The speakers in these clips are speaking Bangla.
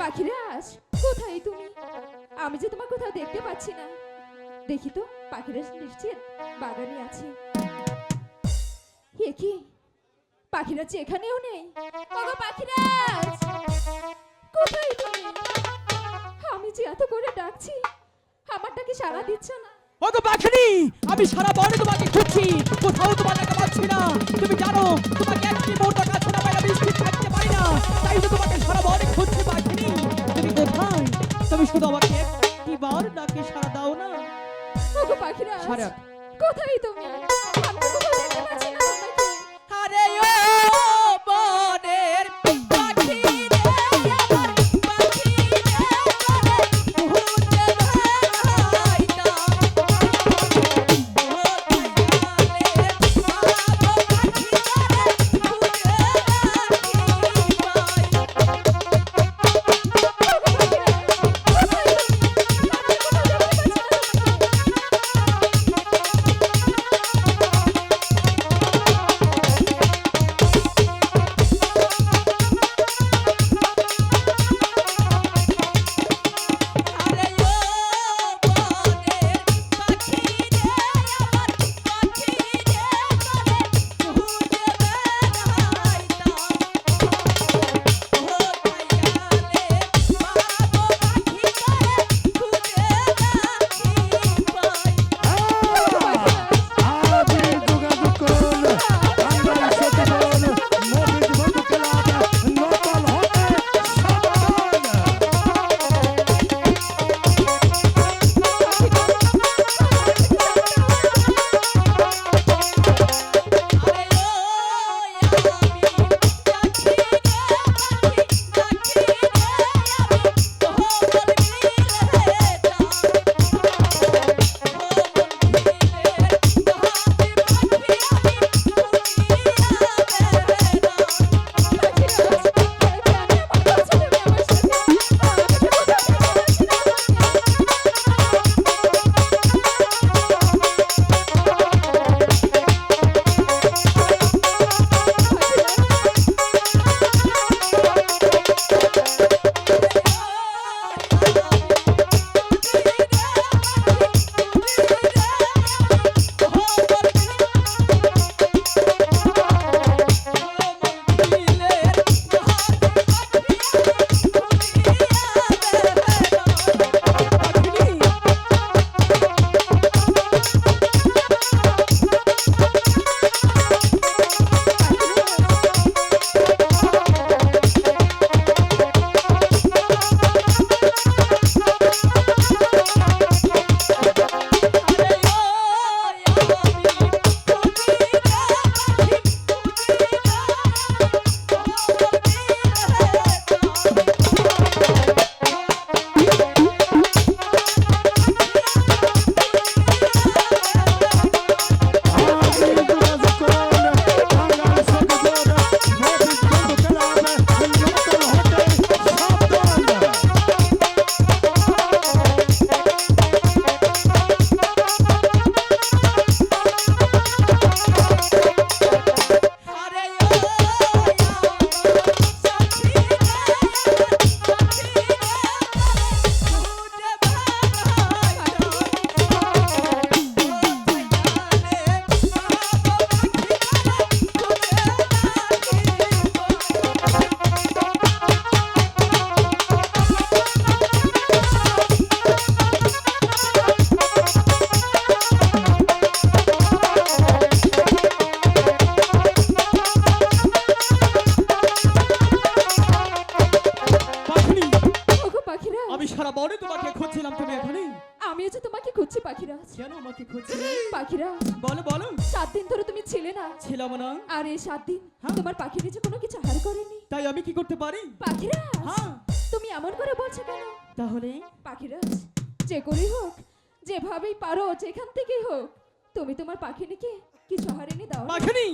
পাখিরাজ কোথায় তুমি? আমি যে তোমার কোথাও দেখতে পাচ্ছি না। দেখি তো পাখিরাজ নিশ্চিত বাগানে আছে। এ কি? পাখিরাজ এখানেও নেই। ওগো পাখিরাজ কোথায় তুমি? আমি যে এত করে ডাকছি আমারটাকে সাড়া দিচ্ছ না? ওগো পাখিনি, আমি সারা বনে তোমাকে খুঁজছি। কোথাও দেখা পাচ্ছি না। তুমি জানো, তোমাকে ডাকে সারা দাও না পাখিরা। কোথায় তুমি বলো বলো। সাত দিন ধরে তুমি ছিলে না। ছিলাম না। আর এই সাত দিন হ্যাঁ। তোমার পাখিরা যে কোনো কিছু হার করেনি। তাই আমি কি করতে পারি? পাখিরাজ হ্যাঁ। তুমি এমন করে বলছো কেন? তাহলে? পাখিরাজ যে করেই হোক যেভাবেই পারো যেখান থেকেই হোক তুমি তোমার পাখিনিকে কিছু হারিয়ে দাও না। পাখিনি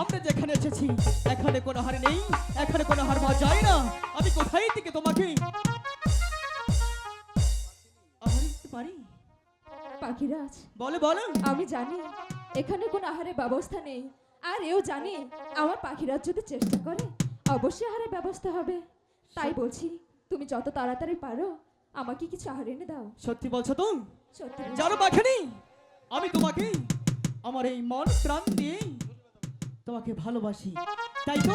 আমরা যেখানে এসেছি এখানে কোনো হার নেই এখানে কোনো হার পাওয়া যায় না। আমি কোথায় থেকে তোমাকে আহার দিতে পারি? পাখিরাজ বলো বলো। আমি জানি এখানে কোনো আহারের ব্যবস্থা নেই। আর এও জানি আমার পাখিরাজ যদি চেষ্টা করে অবশ্যই আহারের ব্যবস্থা হবে। তাই বলছি তুমি যত তাড়াতাড়ি পারো আমাকে কিছু আহার এনে দাও। সত্যি বলছো তো সত্যি জানো পাখিনি? আমি তোমাকে আমার এই মন প্রাণ দিয়ে তোমাকে ভালোবাসি। তাই তো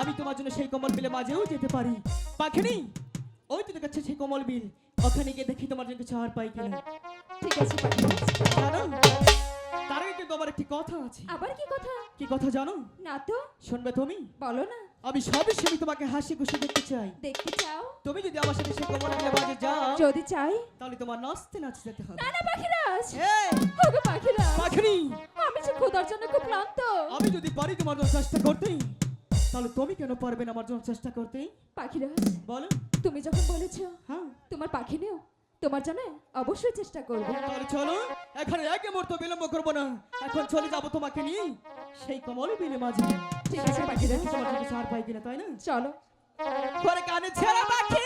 আমি তোমার জন্য সেই কমল বিলে মাঝেও যেতে পারি। পাখিনি? ওই তো দেখাচ্ছে সেই কমল বিল। ওখানে গিয়ে দেখি তোমার জন্য কিছু আর পাই কিনা। ঠিক আছে পাখিরাজ তার আগে কিন্তু আমার একটি কথা আছে। আবার কি কথা? কি কথা জানো? না তো। শুনবে তুমি? বলো না। আমি সবই সেমি তোমাকে হাসি খুশি দেখতে চাই। দেখতে চাও? তুমি যদি আমার সাথে সেই কমল বিলে মাঝে যাও যদি চাই? তাহলে তোমার নাচতে নাচতে যেতে হবে। না না পাখিরাজ! ওগো পাখিরাজ! পাখিনি! আমি যে খোদার জন্য খুব ক্লান্ত। আমি যদি পারি তোমার জন্য চেষ্টা করতে তাহলে তুমি কেন পারবে না আমার জন্য চেষ্টা করতে? পাখিরাজ বলো। তুমি যখন বলেছ হ্যাঁ। তোমার পাখি নেও তোমার জন্য অবশ্যই চেষ্টা করব। তাহলে চলো এখন এক মুহূর্ত বিলম্ব করব না। এখন চলে যাব তোমাকে নিয়ে সেই কমল বিলে মাঝে। ঠিক আছে। পাখিরাজ তোমার জন্য সার পাই কিনা তাই না? চলো। পরে কানে ছেড়া পাখি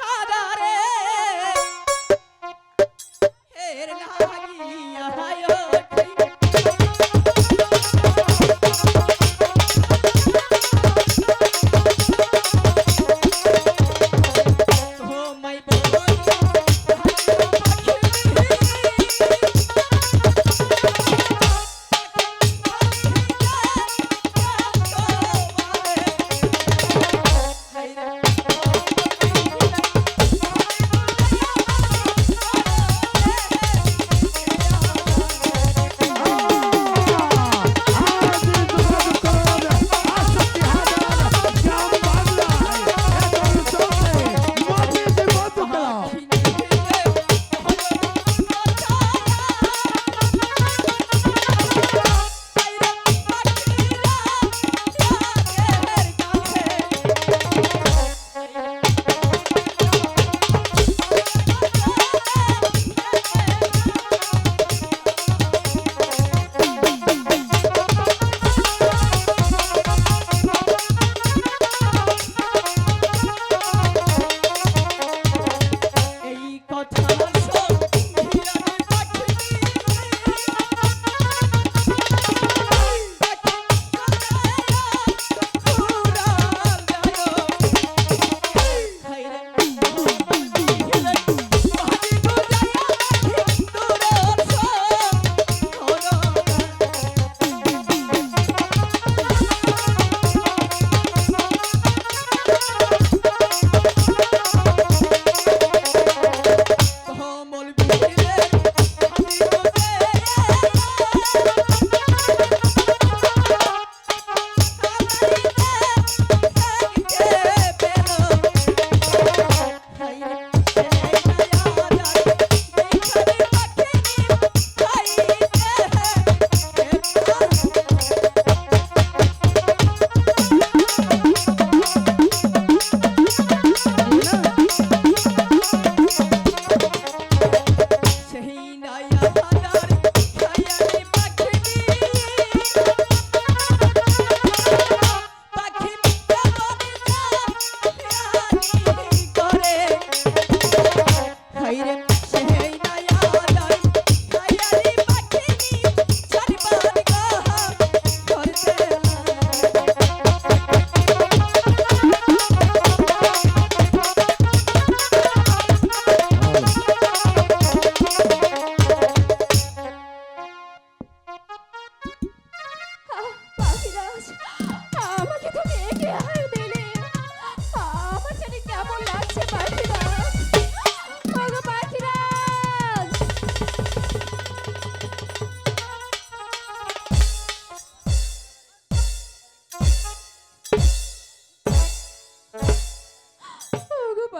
হাদারে। এর লাগিয়া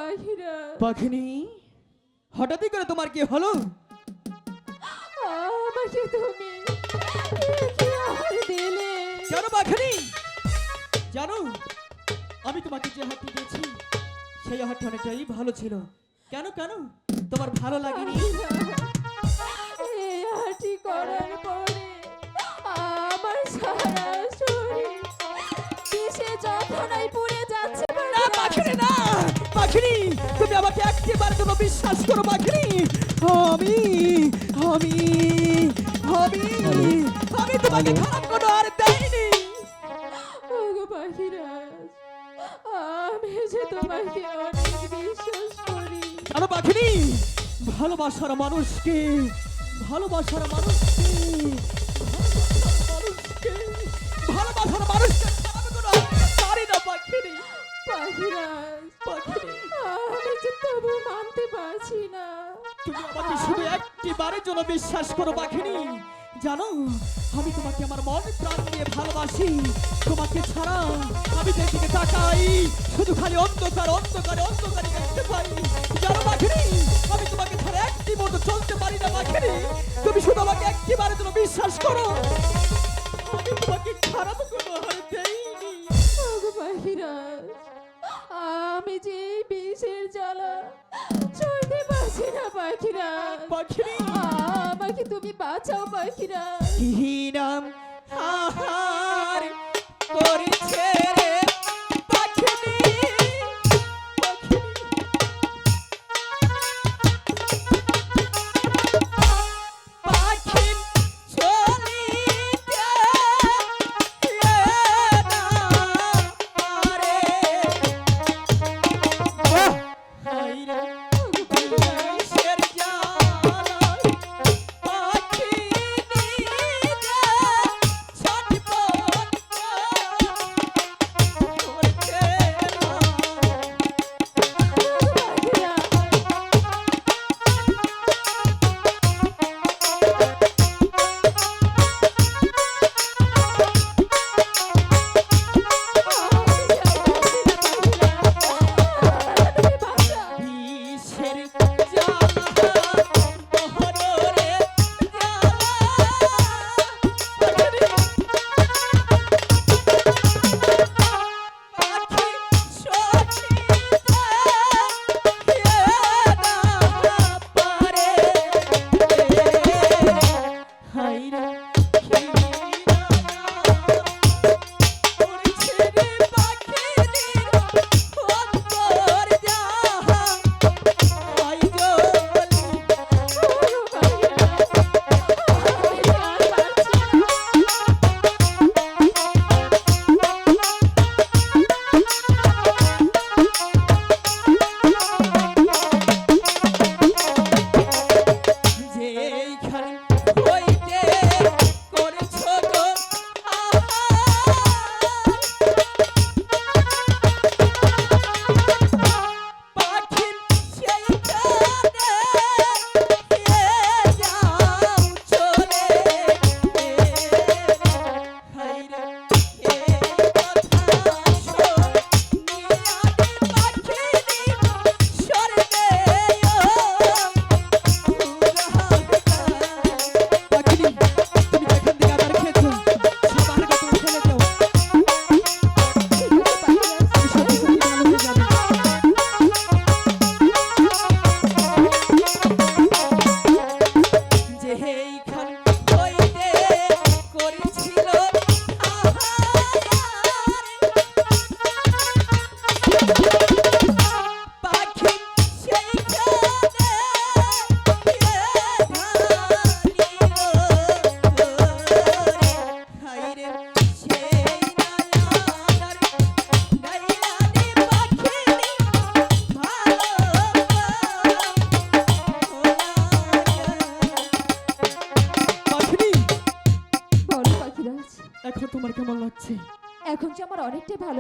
ওগো পাখিরাজ পাখিনি? হঠাৎই করে তোমার কি হলো? আমাকে তুমি দিলে। কেন পাখিনি? জানো আমি তোমাকে যে হাতটি দিয়েছি সেই হাতটি অনেকটাই ভালো ছিল। কেন কেন? তোমার ভালো লাগেনি? তুমি আমাকে একটিবার কোনো বিশ্বাস করো পাখিনি আমি আমি আমি আমি তোমাকে খারাপ কোনো আর দেয়নি ওগো পাখিরাজ আমি যে তোমাকে অনেক বিশ্বাস করি। জানো পাখিনি ভালোবাসার মানুষকে ভালোবাসার মানুষকে ভালোবাসার মানুষকে পারি না পাখিনি পাখিরাজ পাখিনি তবু মানতে পারছি না। তুমি আমাকে শুধু একটিবারের জন্য বিশ্বাস করো পাখিনি জানো আমি তোমাকে আমার মন প্রাণ দিয়ে ভালোবাসি। তোমাকে ছাড়া আমি যেদিকে তাকাই। শুধু খালি অন্ধকার অন্ধকারে অন্ধকারে দেখতে পাই। জানো পাখিনি আমি তোমাকে ছাড়া একটি মতো চলতে পারি না পাখিনি তুমি শুধু আমাকে একটি বারের জন্য বিশ্বাস করো। আমি তোমাকে খারাপ কোনো হার দেইনি। আমি যে বিষের জ্বালা সইতে পারছি না পাখিরা। পাখিনি আমাকে তুমি বাঁচাও পাখিরাজ নাম? হা করেছে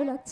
বলো